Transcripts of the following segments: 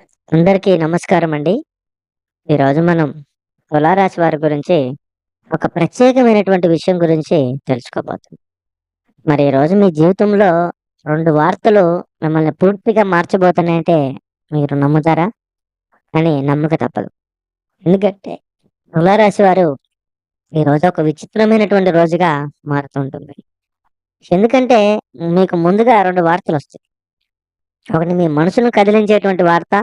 అందరికీ నమస్కారం అండి. ఈరోజు మనం తులారాశి వారి గురించి ఒక ప్రత్యేకమైనటువంటి విషయం గురించి తెలుసుకోబోతున్నాం. మరి ఈరోజు మీ జీవితంలో రెండు వార్తలు మిమ్మల్ని పూర్తిగా మార్చబోతున్నాయంటే మీరు నమ్ముతారా? అని నమ్మక తప్పదు. ఎందుకంటే తులారాశి వారు ఈరోజు ఒక విచిత్రమైనటువంటి రోజుగా మారుతుంటుంది. ఎందుకంటే మీకు ముందుగా రెండు వార్తలు వస్తాయి ఒకటి మీ మనసును కదిలించేటువంటి వార్త.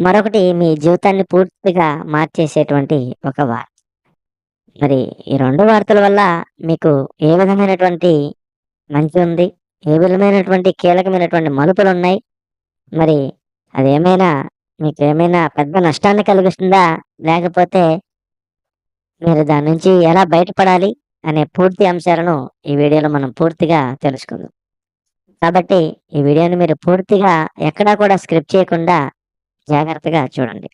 మరొకటి మీ జీవితాన్ని పూర్తిగా మార్చేసేటువంటి ఒక వార్త. మరి ఈ రెండు వార్తల వల్ల మీకు ఏ విధమైనటువంటి మంచి ఉంది? ఏ విధమైనటువంటి కీలకమైనటువంటి మలుపులు ఉన్నాయి మరి అదేమైనా ఏమైనా పెద్ద నష్టాన్ని కలిగిస్తుందా? లేకపోతే మీరు దాని నుంచి ఎలా బయటపడాలి? అనే పూర్తి అంశాలను ఈ వీడియోలో మనం పూర్తిగా తెలుసుకుందాం. కాబట్టి ఈ వీడియోని మీరు పూర్తిగా ఎక్కడా కూడా స్క్రిప్ట్ చేయకుండా జాగ్రత్తగా చూడండి.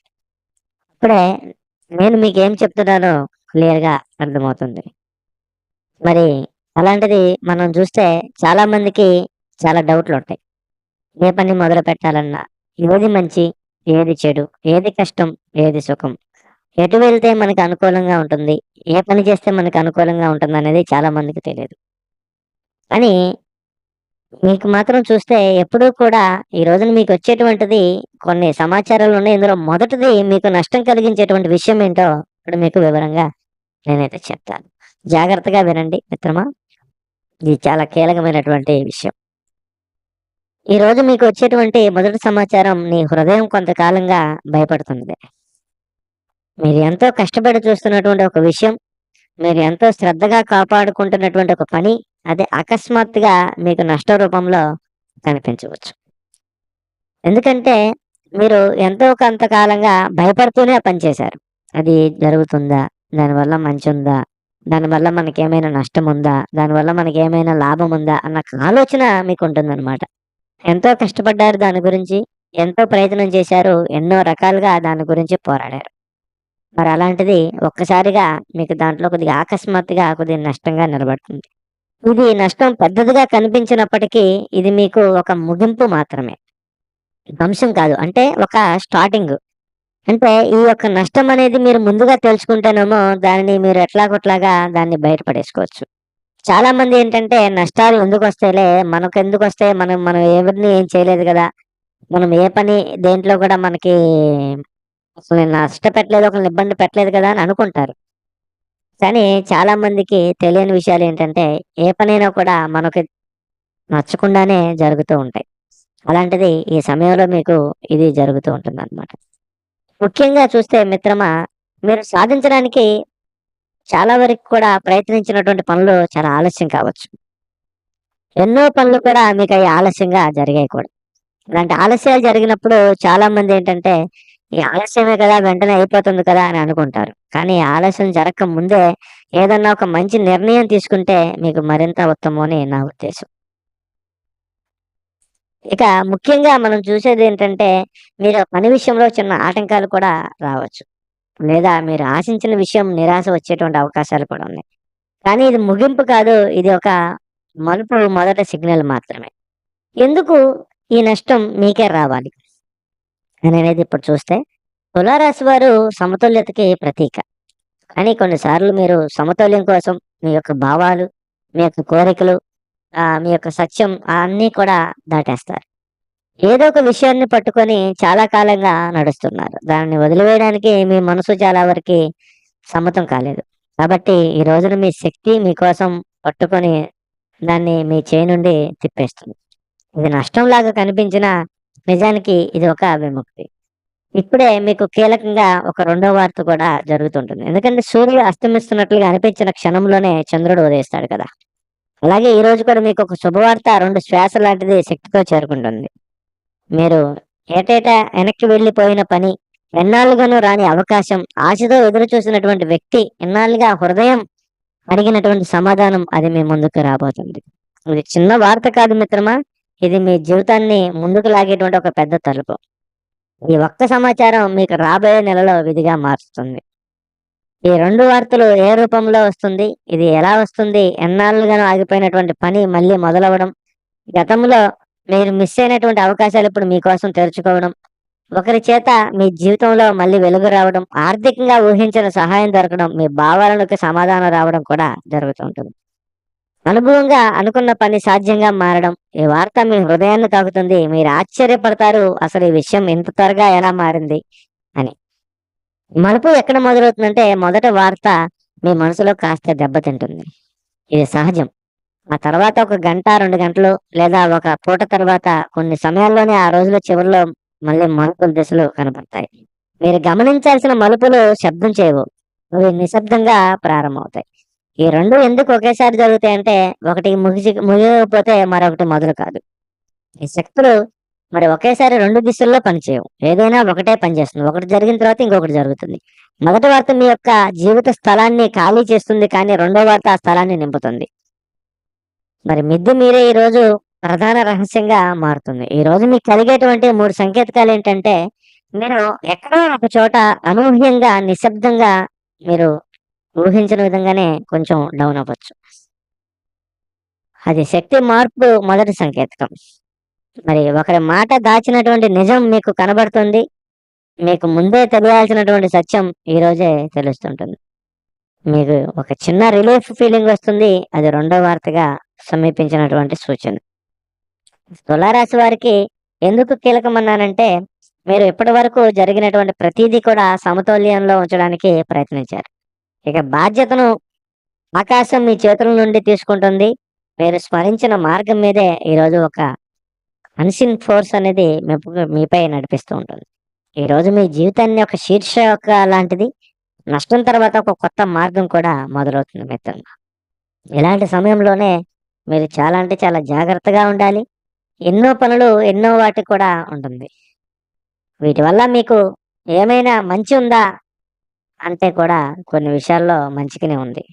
అప్పుడే నేను మీకేం చెప్తున్నానో క్లియర్‌గా అర్థమవుతుంది. మరి అలాంటిది మనం చూస్తే చాలా మందికి చాలా డౌట్‌లుంటాయి. ఏ పని మొదలు పెట్టాలన్నా ఏది మంచి? ఏది చెడు? ఏది కష్టం? ఏది సుఖం? ఎటు వెళ్తే మనకు అనుకూలంగా ఉంటుంది? ఏ పని చేస్తే మనకు అనుకూలంగా ఉంటుందనేది చాలా మందికి తెలియదు అని మీకు మాత్రం చూస్తే ఎప్పుడూ కూడా ఈ రోజున మీకు వచ్చేటువంటిది కొన్ని సమాచారాలు ఉన్నాయి ఇందులో మొదటిది మీకు నష్టం కలిగించేటువంటి విషయం ఏంటో ఇప్పుడు మీకు వివరంగా నేనైతే చెప్తాను. జాగ్రత్తగా వినండి మిత్రమా. ఇది చాలా కీలకమైనటువంటి విషయం. ఈ రోజు మీకు వచ్చేటువంటి మొదటి సమాచారం నీ హృదయం కొంతకాలంగా భయపడుతున్నది. మీరు ఎంతో కష్టపడి చూస్తున్నటువంటి ఒక విషయం, మీరు ఎంతో శ్రద్ధగా కాపాడుకుంటున్నటువంటి ఒక పని అది అకస్మాత్తుగా మీకు నష్ట రూపంలో కనిపించవచ్చు. ఎందుకంటే మీరు ఎంతో కొంతకాలంగా భయపడుతూనే పనిచేశారు పని చేశారు. అది జరుగుతుందా? దానివల్ల మంచి ఉందా దానివల్ల మనకేమైనా నష్టముందా? దానివల్ల మనకేమైనా ఉందా అన్న ఆలోచన మీకు ఉంటుందన్నమాట ఎంతో కష్టపడ్డారు దాని గురించి. ఎంతో ప్రయత్నం చేశారు. ఎన్నో రకాలుగా దాని గురించి పోరాడారు. మరి అలాంటిది ఒక్కసారిగా మీకు దాంట్లో కొద్దిగా అకస్మాత్తుగా కొద్దిగా నష్టంగా నిలబడుతుంది. ఇది నష్టం పెద్దదిగా కనిపించినప్పటికీ ఇది మీకు ఒక ముగింపు మాత్రమే. ధ్వంసం కాదు. అంటే ఒక స్టార్టింగ్. అంటే ఈ యొక్క నష్టం అనేది మీరు ముందుగా తెలుసుకుంటేనేమో దానిని మీరు ఎట్లాగొట్లాగా దాన్ని బయటపడేసుకోవచ్చు చాలా మంది ఏంటంటే నష్టాలు ఎందుకు వస్తేలే మనకు ఎందుకు వస్తే మనం మనం ఎవరిని ఏం చేయలేదు కదా మనం ఏ పని దేంట్లో కూడా మనకి అసలు నష్టపెట్టలేదు, ఒకరిని ఇబ్బంది పెట్టలేదు కదా! అని అనుకుంటారు. కానీ చాలా మందికి తెలియని విషయాలు ఏంటంటే ఏ పనైనా కూడా మనకి నచ్చకుండానే జరుగుతూ ఉంటాయి. అలాంటిది ఈ సమయంలో మీకు ఇది జరుగుతూ ఉంటుంది అనమాట ముఖ్యంగా చూస్తే మిత్రమా మీరు సాధించడానికి చాలా వరకు కూడా ప్రయత్నించినటువంటి పనులు చాలా ఆలస్యం కావచ్చు. ఎన్నో పనులు కూడా మీకు అవి ఆలస్యంగా జరిగాయి కూడా. ఇలాంటి ఆలస్యాలు జరిగినప్పుడు చాలా మంది ఏంటంటే ఈ ఆలస్యమే కదా! వెంటనే అయిపోతుంది కదా! అని అనుకుంటారు. కానీ ఆలస్యం జరగక ముందే ఏదన్నా ఒక మంచి నిర్ణయం తీసుకుంటే మీకు మరింత ఉత్తమం అని నా ఉద్దేశం. ఇక ముఖ్యంగా మనం చూసేది ఏంటంటే మీరు పని విషయంలో చిన్న ఆటంకాలు కూడా రావచ్చు. లేదా మీరు ఆశించిన విషయం నిరాశ వచ్చేటువంటి అవకాశాలు కూడా ఉన్నాయి. కానీ ఇది ముగింపు కాదు. ఇది ఒక మలుపు మొదట సిగ్నల్ మాత్రమే. ఎందుకు ఈ నష్టం మీకే రావాలి? అనేది ఇప్పుడు చూస్తే తులారాశి వారు సమతుల్యతకి ప్రతీక. కానీ కొన్నిసార్లు మీరు సమతుల్యం కోసం మీ యొక్క భావాలు, మీ యొక్క కోరికలు, మీ యొక్క సత్యం అన్నీ కూడా దాటేస్తారు. ఏదో ఒక విషయాన్ని పట్టుకొని చాలా కాలంగా నడుస్తున్నారు. దాన్ని వదిలివేయడానికి మీ మనసు చాలా వరకు సమ్మతం కాలేదు. కాబట్టి ఈ రోజున మీ శక్తి మీకోసం పట్టుకొని దాన్ని మీ చేయి నుండి తిప్పేస్తుంది. ఇది నష్టంలాగా కనిపించినా నిజానికి ఇది ఒక విముక్తి. ఇప్పుడే మీకు కీలకంగా ఒక రెండో వార్త కూడా జరుగుతుంటుంది. ఎందుకంటే సూర్యుడు అస్తమిస్తున్నట్లుగా అనిపించిన క్షణంలోనే చంద్రుడు ఉదయిస్తాడు కదా! అలాగే ఈ రోజు కూడా మీకు ఒక శుభవార్త రెండు శ్వాస లాంటిది శక్తితో చేరుకుంటుంది. మీరు ఏటేటా వెనక్కి వెళ్ళిపోయిన పని, ఎన్నాళ్ళుగానూ రాని అవకాశం, ఆశతో ఎదురు చూసినటువంటి వ్యక్తి, ఎన్నాళ్ళుగా హృదయం అడిగినటువంటి సమాధానం అది మీ ముందుకు రాబోతుంది. ఇది చిన్న వార్త కాదు మిత్రమా. ఇది మీ జీవితాన్ని ముందుకు లాగేటువంటి ఒక పెద్ద తలుపు. ఈ ఒక్క సమాచారం మీకు రాబోయే నెలలో విధిగా మారుస్తుంది. ఈ రెండు వార్తలు ఏ రూపంలో వస్తుంది? ఇది ఎలా వస్తుంది? ఎన్నాళ్ళుగానో ఆగిపోయినటువంటి పని మళ్ళీ మొదలవ్వడం, గతంలో మీరు మిస్ అయినటువంటి అవకాశాలు ఇప్పుడు మీకోసం తెరుచుకోవడం, ఒకరి చేత మీ జీవితంలో మళ్ళీ వెలుగు రావడం, ఆర్థికంగా ఊహించని సహాయం దొరకడం, మీ భావాలకు సమాధానం రావడం కూడా జరుగుతూ ఉంటుంది. అనుభవంగా అనుకున్న పని సాధ్యంగా మారడం, ఈ వార్త మీ హృదయాన్ని తాకుతుంది. మీరు ఆశ్చర్యపడతారు అసలు ఈ విషయం ఇంత త్వరగా ఎలా మారింది అని. మలుపు ఎక్కడ మొదలవుతుందంటే మొదట వార్త మీ మనసులో కాస్త దెబ్బతింటుంది. ఇది సహజం. ఆ తర్వాత ఒక గంట, రెండు గంటలు లేదా ఒక పూట తర్వాత కొన్ని సమయాల్లోనే ఆ రోజుల చివరిలో మళ్ళీ మలుపుల దిశలు కనపడతాయి. మీరు గమనించాల్సిన మలుపులు శబ్దం చేయవు. అవి నిశ్శబ్దంగా ప్రారంభమవుతాయి. ఈ రెండు ఎందుకు ఒకేసారి జరుగుతాయంటే ఒకటి ముగిసి ముగియకపోతే మరొకటి మొదలు కాదు. ఈ శక్తులు మరి ఒకేసారి రెండు దిశల్లో పనిచేయవు. ఏదైనా ఒకటే పనిచేస్తుంది. ఒకటి జరిగిన తర్వాత ఇంకొకటి జరుగుతుంది. మొదటి వార్త మీ యొక్క జీవిత స్థలాన్ని ఖాళీ చేస్తుంది. కానీ రెండో వార్త ఆ స్థలాన్ని నింపుతుంది. మరి మిద్ది మీరే ఈరోజు ప్రధాన రహస్యంగా మారుతుంది. ఈ రోజు మీకు కలిగేటువంటి మూడు సంకేతకాలు ఏంటంటే మీరు ఎక్కడో ఒక చోట అనూహ్యంగా, నిశ్శబ్దంగా మీరు ఊహించిన విధంగానే కొంచెం డౌన్ అవ్వచ్చు. అది శక్తి మార్పు మొదటి సంకేతకం. మరి ఒకరి మాట దాచినటువంటి నిజం మీకు కనబడుతుంది. మీకు ముందే తెలియాల్సినటువంటి సత్యం ఈరోజే తెలుస్తుంటుంది. మీకు ఒక చిన్న రిలీఫ్ ఫీలింగ్ వస్తుంది. అది రెండో వార్తగా సమీపించినటువంటి సూచన. తులారాశి వారికి ఎందుకు కీలకమన్నానంటే మీరు ఇప్పటివరకు జరిగినటువంటి ప్రతీది కూడా సమతౌల్యంలో ఉంచడానికి ప్రయత్నించారు. ఇక బాధ్యతను ఆకాశం మీ చేతుల నుండి తీసుకుంటుంది. మీరు స్మరించిన మార్గం మీదే ఈరోజు ఒక అన్సిన్ ఫోర్స్ అనేది మీపై నడిపిస్తూ ఉంటుంది. ఈరోజు మీ జీవితాన్ని ఒక శీర్షిక లాంటిది. నష్టం తర్వాత ఒక కొత్త మార్గం కూడా మొదలవుతుంది మిత్రంగా ఇలాంటి సమయంలోనే మీరు చాలా అంటే చాలా జాగ్రత్తగా ఉండాలి. ఎన్నో పనులు ఎన్నో వాటికి కూడా ఉంటుంది. వీటి వల్ల మీకు ఏమైనా మంచి ఉందా? అంటే కూడా కొన్ని విషయాల్లో మంచిగానే ఉంది.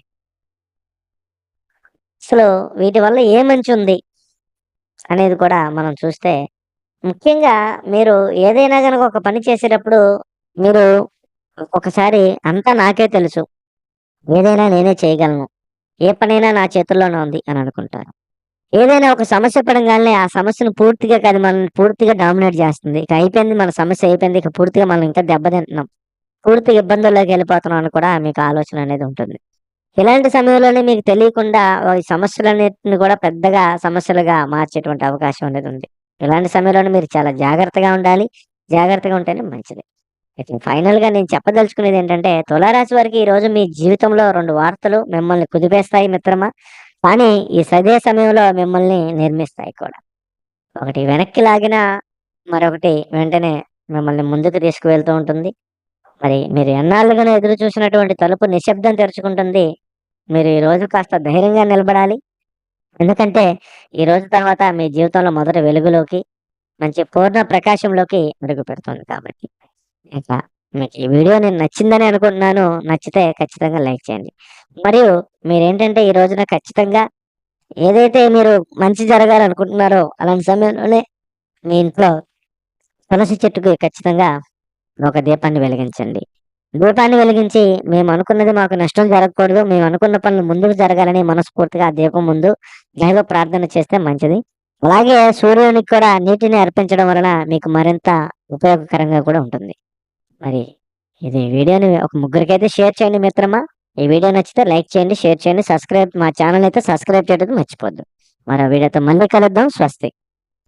అసలు వీటి వల్ల ఏ మంచి ఉంది? అనేది కూడా మనం చూస్తే ముఖ్యంగా మీరు ఏదైనా గనక ఒక పని చేసేటప్పుడు మీరు ఒకసారి అంతా నాకే తెలుసు. ఏదైనా నేనే చేయగలను. ఏ పనైనా నా చేతుల్లోనే ఉంది అని అనుకుంటారు. ఏదైనా ఒక సమస్య పడంగానే ఆ సమస్యను పూర్తిగా కాదు మనల్ని పూర్తిగా డామినేట్ చేస్తుంది. ఇక అయిపోయింది మన సమస్య అయిపోయింది. ఇక పూర్తిగా మనం ఇంకా దెబ్బతింటున్నాం. పూర్తి ఇబ్బందుల్లోకి వెళ్ళిపోతున్నాం అని కూడా మీకు ఆలోచన అనేది ఉంటుంది. ఇలాంటి సమయంలోనే మీకు తెలియకుండా ఈ కూడా పెద్దగా సమస్యలుగా మార్చేటువంటి అవకాశం అనేది ఉంది. ఇలాంటి సమయంలోనే మీరు చాలా జాగ్రత్తగా ఉండాలి. జాగ్రత్తగా ఉంటేనే మంచిది. అయితే ఫైనల్‌గా నేను చెప్పదలుచుకునేది ఏంటంటే తులారాశి వారికి ఈరోజు మీ జీవితంలో రెండు వార్తలు మిమ్మల్ని కుదిపేస్తాయి మిత్రమా. కానీ ఈ సదే సమయంలో మిమ్మల్ని నిర్మిస్తాయి కూడా. ఒకటి వెనక్కి లాగినా మరొకటి వెంటనే మిమ్మల్ని ముందుకు తీసుకువెళ్తూ ఉంటుంది. మరి మీరు ఎన్నాళ్ళుగానో ఎదురు చూసినటువంటి తలుపు నిశ్శబ్దం తెరుచుకుంటుంది. మీరు ఈరోజు కాస్త ధైర్యంగా నిలబడాలి. ఎందుకంటే ఈ రోజు తర్వాత మీ జీవితంలో మొదటి వెలుగులోకి, మంచి పూర్ణ ప్రకాశంలోకి అడుగుపెడుతుంది కాబట్టి. ఇక మీకు ఈ వీడియో నేను నచ్చిందని అనుకుంటున్నాను. నచ్చితే ఖచ్చితంగా లైక్ చేయండి. మరియు మీరేంటంటే ఈ రోజున ఖచ్చితంగా ఏదైతే మీరు మంచి జరగాలనుకుంటున్నారో అలాంటి సమయంలోనే మీ ఇంట్లో తులసి చెట్టుకి ఖచ్చితంగా ఒక దీపాన్ని వెలిగించండి. దీపాన్ని వెలిగించి మేము అనుకున్నది మాకు నష్టం జరగకూడదు. మేము అనుకున్న పనులు ముందుకు జరగాలని మనస్ఫూర్తిగా ఆ దీపం ముందు దైవ ప్రార్థన చేస్తే మంచిది. అలాగే సూర్యునికి కూడా నీటిని అర్పించడం వలన మీకు మరింత ఉపయోగకరంగా కూడా ఉంటుంది. మరి ఇది వీడియోని ఒక ముగ్గురికైతే షేర్ చేయండి మిత్రమా. ఈ వీడియో నచ్చితే లైక్ చేయండి, షేర్ చేయండి, సబ్స్క్రైబ్ మా ఛానల్ అయితే సబ్స్క్రైబ్ చేయడం మర్చిపోద్దు. మరో వీడియోతో మళ్ళీ కలుద్దాం. స్వస్తి.